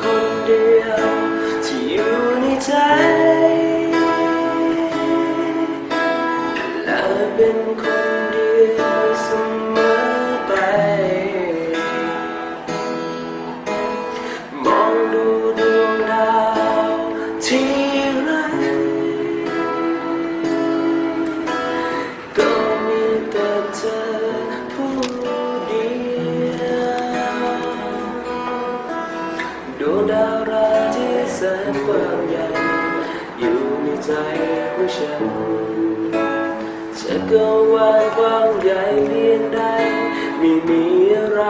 คนเดียวที่อยู่ในใจ และเป็นคนเดียวเสมอไป มองดูดวงดาวที่ไรก็ ดาวราที่แสนกว้างใหญ่อยู่ในใจของฉันจะก็ว่างกว้างใหญ่เพียงใดไม่มีอะไร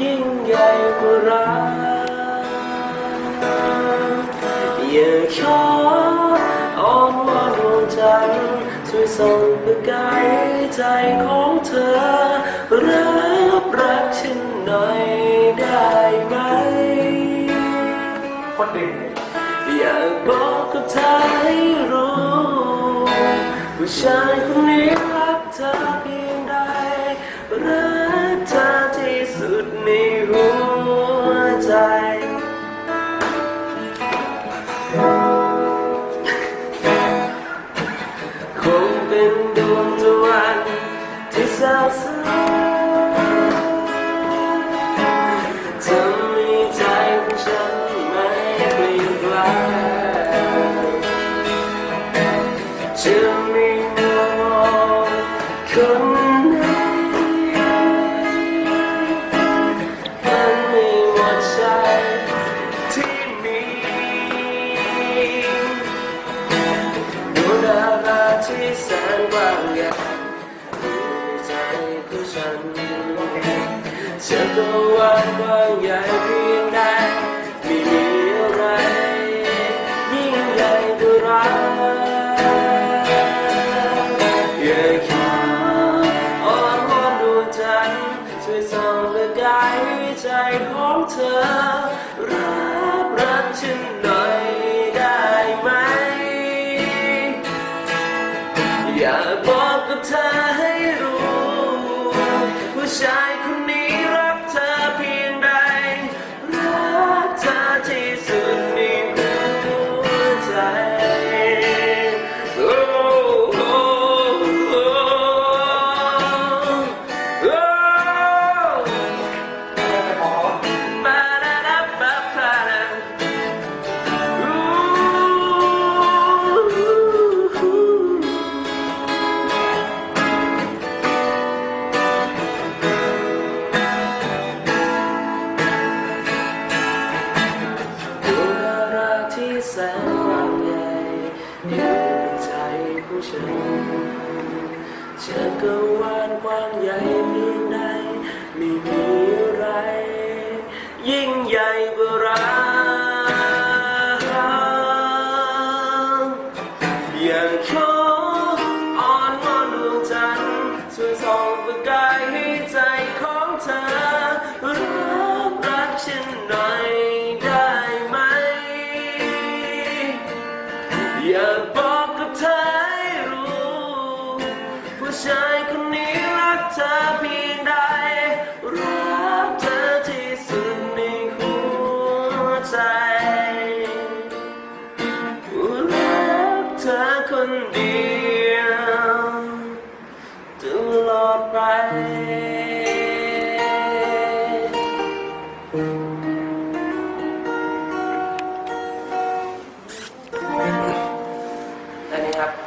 ยิ่งใหญ่กว่ารักอย่าขออ้อนวอนดวงจันทร์ช่วยส่องประกายใจของเธอ คนดึงอยากบอกกับเธอให้รู้ว่าชายคนนี้รักเธอเพียงใดรักเธอที่สุดในหัวใจคงเป็นดวงตะวันที่สาวสว คนไหนมันไม่หมดใจที่มีดวงดาวราที่แสนกว้างใหญ่อยู่ใจของฉันจะก็วางกว้างใหญ่ ใจของเธอ รับรักฉันหน่อยได้ไหม อยากบอกกับเธอให้รู้ว่าใจ ฉันจักรวาลกว้างใหญ่มีในไม่มีอะไร ยิ่งใหญ่การัอยากขออ้อนวอนดวงจันทร์ช่วยส่องประกายใจของเธอรักรักฉันหน่อยได้ไหม อย่าบอกายคนนี้รักเธอเพียงใด รักเธอที่สุดในหัวใจ รักเธอคนเดียวตลอดไป